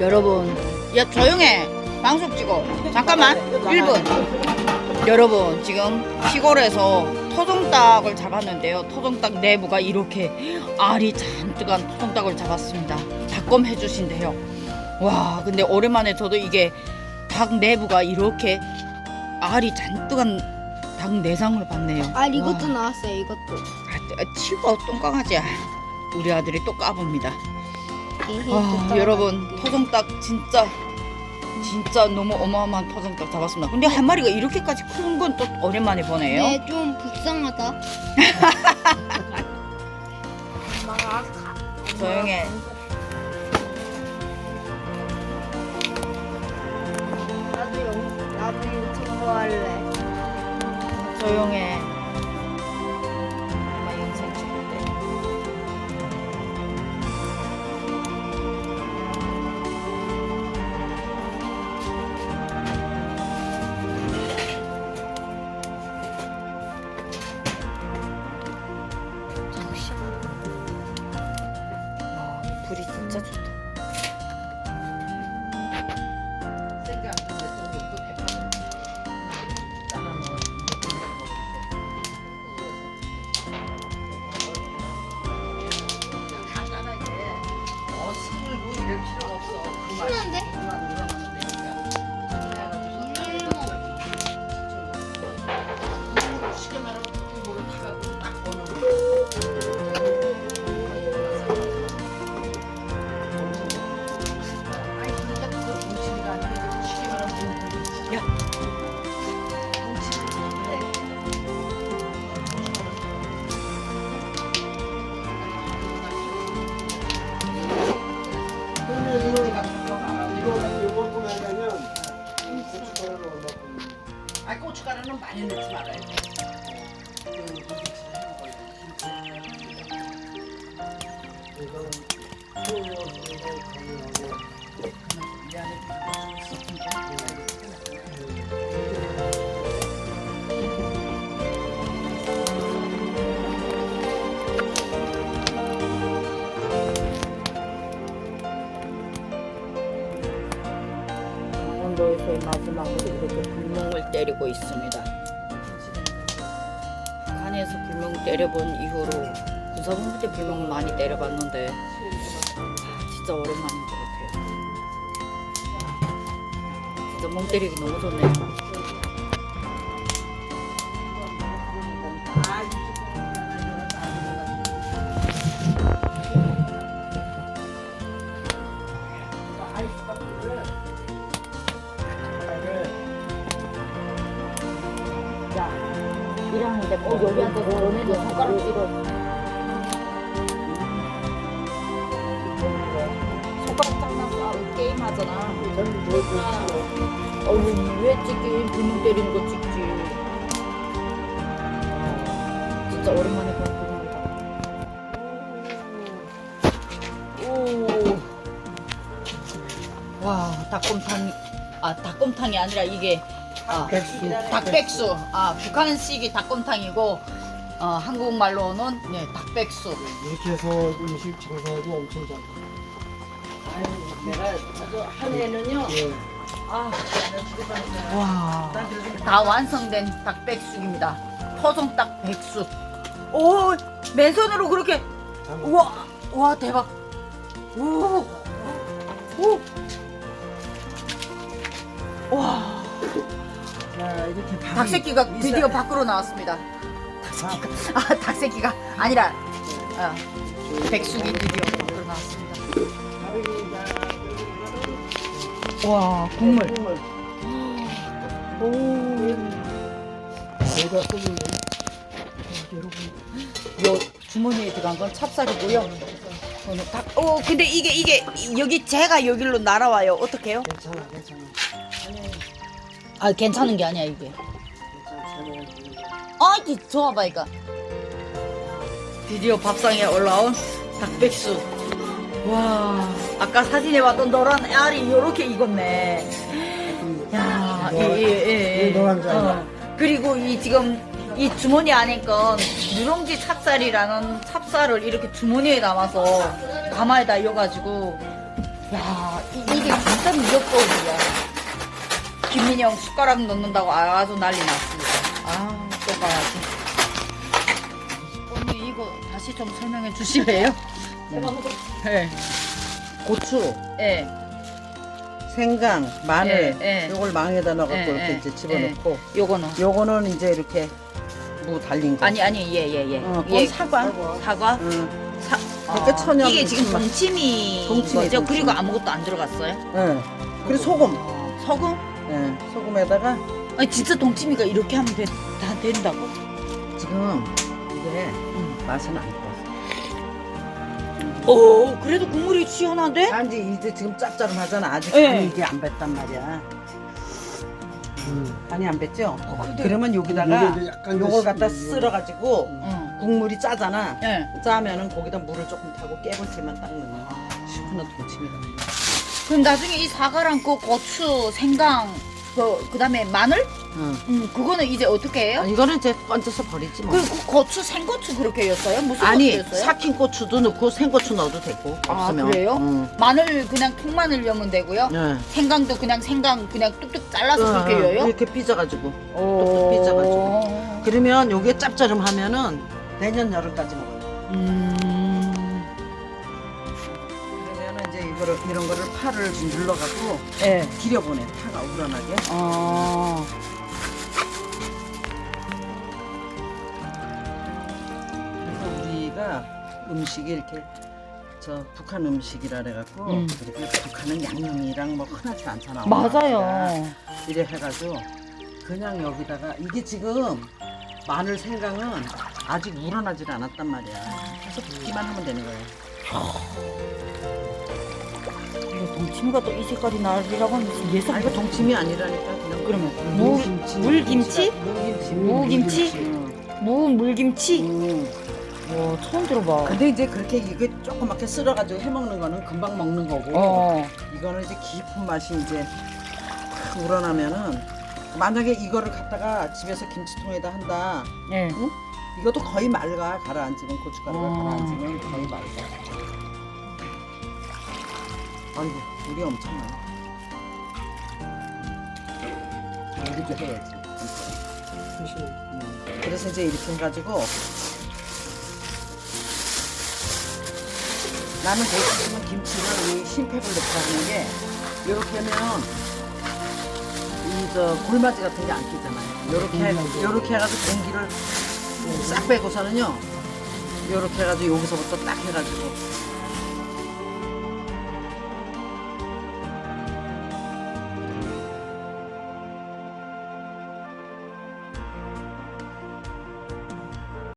여러분, 야 조용해. 방송 찍어. 잠깐만. 1분. 여러분, 지금 시골에서 토종닭을 잡았는데요. 토종닭 내부가 이렇게 알이 잔뜩한 토종닭을 잡았습니다. 닭검 해주신대요. 와, 근데 오랜만에 저도 이게 닭 내부가 이렇게 알이 잔뜩한 닭 내장을 봤네요. 아 이것도 와. 나왔어요 이것도 아, 치고 똥강아지야. 우리 아들이 또 까봅니다. 아, 또 여러분. 토종닭 진짜 진짜 너무 어마어마한 토종닭 잡았습니다. 근데 한 마리가 이렇게까지 큰 건 또 오랜만에 보네요. 네, 좀 불쌍하다 조용해. 나도 영, 나도 유튜브 할래 조용해. 많이 넣지 말아야 돼. 그 마지막으로 이렇게 불멍을 때리고 있습니다. 때려본 이후로 군사본부 때 불멍을 많이 때려봤는데 아, 진짜 오랜만인 것 같아요. 진짜 멍 때리기 너무 좋네요. 여기 앉아서 너네도 손가락 찍어. 손가락 장난싸 게임 하잖아. 어우 왜 찍기 분명 때리는 거 찍지. 진짜 오랜만에 보는 분명이다. 오. 와 닭곰탕 아 닭곰탕이 아니라 이게 아, 백수. 닭백수. 아, 북한식이 닭곰탕이고 어, 한국말로는 네, 닭백수. 이렇게 해서 음식 장사해도 엄청 잘 돼요. 내가 저한 해는요. 예. 아, 와. 다 완성된 닭백숙입니다. 토종닭 백숙. 오, 맨손으로 그렇게 잘 우와. 와, 대박. 오. 오. 와. 자 이렇게 밥이 닭새끼가 있어야 드디어 돼. 밖으로 나왔습니다. 닭새끼가 아 닭새끼가 아니라 아, 백숙이 드디어 밖으로 나왔습니다. 와 국물. 오. 여기다 쓰면 요 주머니에 들어간 건 찹쌀이고요. 저는 닭. 오 근데 이게 이게 여기 제가 여기로 날아와요. 어떡해요? 괜찮아, 괜찮아. 아 괜찮은 게 아니야 이게. 아이 좋아봐 이거 드디어 밥상에 올라온 닭백숙 와 아까 사진에 봤던 노란 알이 요렇게 익었네 야 예, 예, 예. 이 노란 거 아니야? 그리고 이 지금 이 주머니 안에 건 누룽지 찹쌀이라는 찹쌀을 이렇게 주머니에 담아서 가마에다 이어가지고 야, 이, 게 진짜 미역국이야. 김민영 숟가락 넣는다고 아주 난리 났습니다. 아, 또 가야지. 언니, 이거 다시 좀 설명해 주실래요? 네. 고추, 예. 생강, 마늘 예, 예. 요걸 망에다 넣어갖고 예, 이렇게 예, 이제 집어넣고 요거는. 요거는 이제 이렇게 무 달린 거. 아니, 아니, 예, 예, 예. 어, 예. 그건 사과. 사과? 응. 사, 그러니까 천연 이게 지금 맛- 동치미 동치미, 거죠? 동치미. 그리고 아무것도 안 들어갔어요? 응. 그리고 소금. 소금? 예, 소금에다가 아니 진짜 동치미가 이렇게 하면 돼, 다 된다고? 지금 이게 음. 맛은 안 떠서. 오 그래도 국물이 시원한데? 아, 이제 이제 지금 짭짤하잖아. 아직 예. 간이 이게 안 뱄단 말이야. 간이 안 뱄죠? 근데- 그러면 여기다가 약간 요걸 그 갖다 시- 쓸어가지고 응. 국물이 짜잖아. 예. 짜면은 거기다 물을 조금 타고 깨끗이만 딱 넣으면 시원한 동치미가 돼. 그럼 나중에 이 사과랑 그 고추, 생강, 그 그 다음에 마늘? 응. 음 그거는 이제 어떻게 해요? 아, 이거는 이제 건져서 버리지 뭐. 그, 그 고추, 생고추 그렇게 였어요? 무슨 아니 고추였어요? 삭힌 고추도 넣고 생고추 넣어도 되고 아, 없으면. 그래요? 응. 마늘 그냥 통마늘 여면 되고요. 네. 생강도 그냥 생강 그냥 뚝뚝 잘라서 응, 그렇게 응. 여요? 이렇게 삐져가지고. 오. 삐져가지고. 그러면 요게 짭짤하면은 내년 여름까지 먹어요. 음. 거를 이런 거를 파를 좀 눌러갖고 예. 기려보내 파가 우러나게. 아. 그래서 우리가 음식이 이렇게 저 북한 음식이라 그래갖고 음. 그리고 북한은 양념이랑 뭐 흔하지 않잖아. 맞아요. 이래 해가지고 그냥 여기다가 이게 지금 마늘 생강은 아직 우러나질 않았단 말이야. 그래서 붓기만 하면 되는 거예요. 동치미가 또 이 색깔이 나리라고 하면 예상 아 이거 동치미 아니라니까 그냥 그러면 무, 물김치. 물김치? 물김치. 무김치? 응. 무 물김치? 응. 와 처음 들어봐 근데 이제 그렇게 이게 조그맣게 썰어가지고 해 먹는 거는 금방 먹는 거고 어. 이거는 이제 깊은 맛이 이제 확 우러나면은 만약에 이거를 갖다가 집에서 김치통에다 한다 예. 이것도 거의 맑아 가라앉으면 고춧가루가 음. 가라앉으면 거의 맑아 아이고 물이 엄청 많아 이렇게 해야지 음. 그래서 이제 이렇게 해가지고 나는 대신에 김치를 이 심팩을 넣고 하는 게 이렇게 하면 이 저 골마지 같은 게 안 끼잖아요. 요렇게 해, 요렇게 해가지고 공기를 싹 빼고서는요. 요렇게 해가지고 여기서부터 딱 해가지고